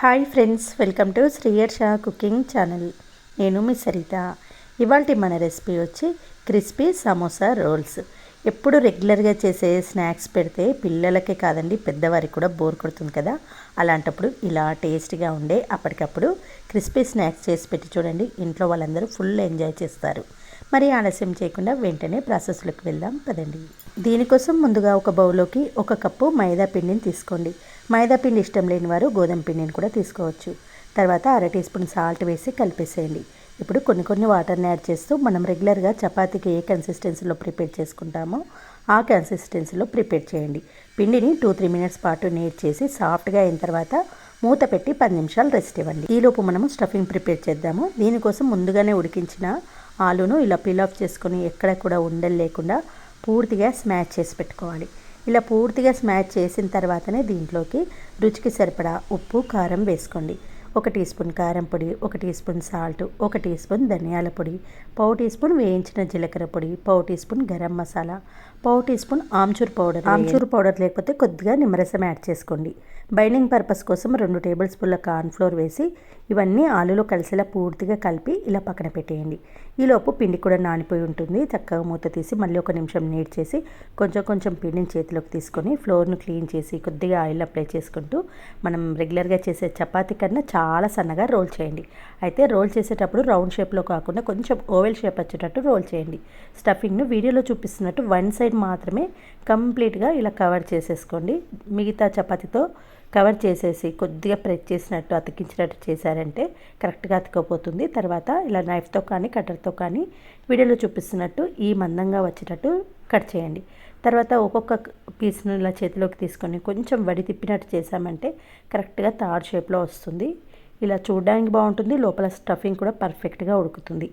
Hi friends welcome to Shreeyar Sha cooking channel. నేను మీ సరిత. ఇవాళ మన రెసిపీ వచ్చి క్రిస్పీ సమోసా రోల్స్. ఎప్పుడు రెగ్యులర్గా చేసే స్నాక్స్ పెడితే పిల్లలకే కాదండి పెద్దవారికి కూడా బోర్ కొడుతుంది కదా. అలాంటప్పుడు ఇలా టేస్ట్గా ఉండే అప్పటికప్పుడు క్రిస్పీ స్నాక్స్ చేసి పెట్టి చూడండి ఇంట్లో వాళ్ళందరూ ఫుల్ ఎంజాయ్ చేస్తారు. మరి ఆలస్యం చేయకుండా వెంటనే ప్రాసెస్లోకి వెళ్దాం పదండి. దీనికోసం ముందుగా ఒక బౌల్లోకి ఒక కప్పు మైదా పిండిని తీసుకోండి. మైదా పిండి ఇష్టం లేని వారు గోధుమ పిండిని కూడా తీసుకోవచ్చు. తర్వాత అర టీ స్పూన్ సాల్ట్ వేసి కలిపేసేయండి. ఇప్పుడు కొన్ని కొన్ని వాటర్ని యాడ్ చేస్తూ మనం రెగ్యులర్గా చపాతీకి ఏ కన్సిస్టెన్సీలో ప్రిపేర్ చేసుకుంటామో ఆ కన్సిస్టెన్సీలో ప్రిపేర్ చేయండి. పిండిని టూ త్రీ మినిట్స్ పాటు నీట్ చేసి సాఫ్ట్గా అయిన తర్వాత మూత పెట్టి పది నిమిషాలు రెస్ట్ ఇవ్వండి. ఈలోపు మనము స్టఫింగ్ ప్రిపేర్ చేద్దాము. దీనికోసం ముందుగానే ఉడికించిన ఆలును ఇలా పీల్ ఆఫ్ చేసుకొని ఎక్కడ కూడా ఉండలు లేకుండా పూర్తిగా స్మాష్ చేసి పెట్టుకోవాలి. ఇలా పూర్తిగా స్మాష్ చేసిన తర్వాతనే దీంట్లోకి రుచికి సరిపడా ఉప్పు కారం వేసుకోండి. ఒక టీ స్పూన్ కారం పొడి ఒక టీ స్పూన్ సాల్ట్ ఒక టీ స్పూన్ ధనియాల పొడి పావు టీ స్పూన్ వేయించిన జీలకర్ర పొడి పావు టీ స్పూన్ గరం మసాలా పావు teaspoon amchur powder amchur powder లేకపోతే కొద్దిగా నిమ్మరసం యాడ్ చేసుకోండి. బైండింగ్ పర్పస్ కోసం రెండు టేబుల్ స్పూన్ల కార్న్ఫ్లోర్ వేసి ఇవన్నీ ఆలులో కలిసేలా పూర్తిగా కలిపి ఇలా పక్కన పెట్టేయండి. ఈలోపు పిండి కూడా నానిపోయి ఉంటుంది. చక్కగా మూత తీసి మళ్ళీ ఒక నిమిషం నీట్ చేసి కొంచెం కొంచెం పిండిని చేతిలోకి తీసుకొని ఫ్లోర్ను క్లీన్ చేసి కొద్దిగా ఆయిల్ అప్లై చేసుకుంటూ మనం రెగ్యులర్గా చేసే చపాతీ కన్నా చాలా చాలా సన్నగా రోల్ చేయండి. అయితే రోల్ చేసేటప్పుడు రౌండ్ షేప్లో కాకుండా కొంచెం ఓవెల్ షేప్ వచ్చేటట్టు రోల్ చేయండి. స్టఫింగ్ను వీడియోలో చూపిస్తున్నట్టు వన్ సైడ్ మాత్రమే కంప్లీట్గా ఇలా కవర్ చేసేసుకోండి. మిగతా చపాతీతో కవర్ చేసేసి కొద్దిగా ప్రెస్ చేసినట్టు అతికించినట్టు చేశారంటే కరెక్ట్గా అతుకపోతుంది. తర్వాత ఇలా నైఫ్తో కానీ కట్టర్తో కానీ వీడియోలో చూపిస్తున్నట్టు ఈ మందంగా వచ్చేటట్టు కట్ చేయండి. తర్వాత ఒక్కొక్క పీస్ను ఇలా చేతిలోకి తీసుకొని కొంచెం వడి తిప్పినట్టు చేసామంటే కరెక్ట్గా థర్డ్ షేప్లో వస్తుంది. ఇలా చూడడానికి బాగుంటుంది. లోపల స్టఫింగ్ కూడా పర్ఫెక్ట్గా ఉడుకుతుంది.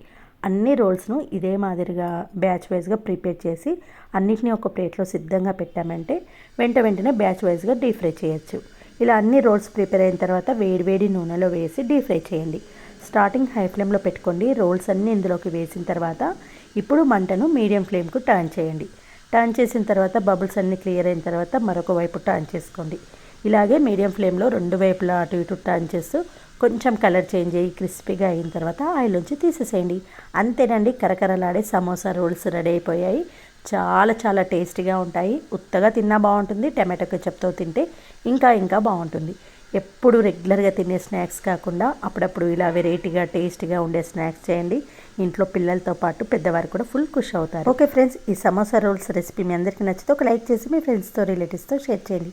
అన్ని రోల్స్ను ఇదే మాదిరిగా బ్యాచ్ వైజ్గా ప్రిపేర్ చేసి అన్నిటినీ ఒక ప్లేట్లో సిద్ధంగా పెట్టామంటే వెంట వెంటనే బ్యాచ్ వైజ్గా డీప్ ఫ్రై చేయొచ్చు. ఇలా అన్ని రోల్స్ ప్రిపేర్ అయిన తర్వాత వేడివేడి నూనెలో వేసి డీప్ ఫ్రై చేయండి. స్టార్టింగ్ హై ఫ్లేమ్లో పెట్టుకోండి. రోల్స్ అన్నీ ఇందులోకి వేసిన తర్వాత ఇప్పుడు మంటను మీడియం ఫ్లేమ్కు టర్న్ చేయండి. టర్న్ చేసిన తర్వాత బబుల్స్ అన్నీ క్లియర్ అయిన తర్వాత మరొక వైపు టర్న్ చేసుకోండి. ఇలాగే మీడియం ఫ్లేమ్లో రెండు వైపులా అటు ఇటు టర్న్ చేస్తూ కొంచెం కలర్ చేంజ్ అయ్యి క్రిస్పీగా అయిన తర్వాత ఆయిల్ నుంచి తీసేసేయండి. అంతేనండి కరకరలాడే సమోసా రోల్స్ రెడీ అయిపోయాయి. చాలా చాలా టేస్టీగా ఉంటాయి. ఉత్తగా తిన్నా బాగుంటుంది టమాటో కెచప్తో తింటే ఇంకా ఇంకా బాగుంటుంది. ఎప్పుడు రెగ్యులర్గా తినే స్నాక్స్ కాకుండా అప్పుడప్పుడు ఇలా వెరైటీగా టేస్టీగా ఉండే స్నాక్స్ చేయండి. ఇంట్లో పిల్లలతో పాటు పెద్దవారు కూడా ఫుల్ ఖుష్ అవుతారు. ఓకే ఫ్రెండ్స్ ఈ సమోసా రోల్స్ రెసిపీ మీ అందరికీ నచ్చితే ఒక లైక్ చేసి మీ ఫ్రెండ్స్తో రిలేటివ్స్తో షేర్ చేయండి.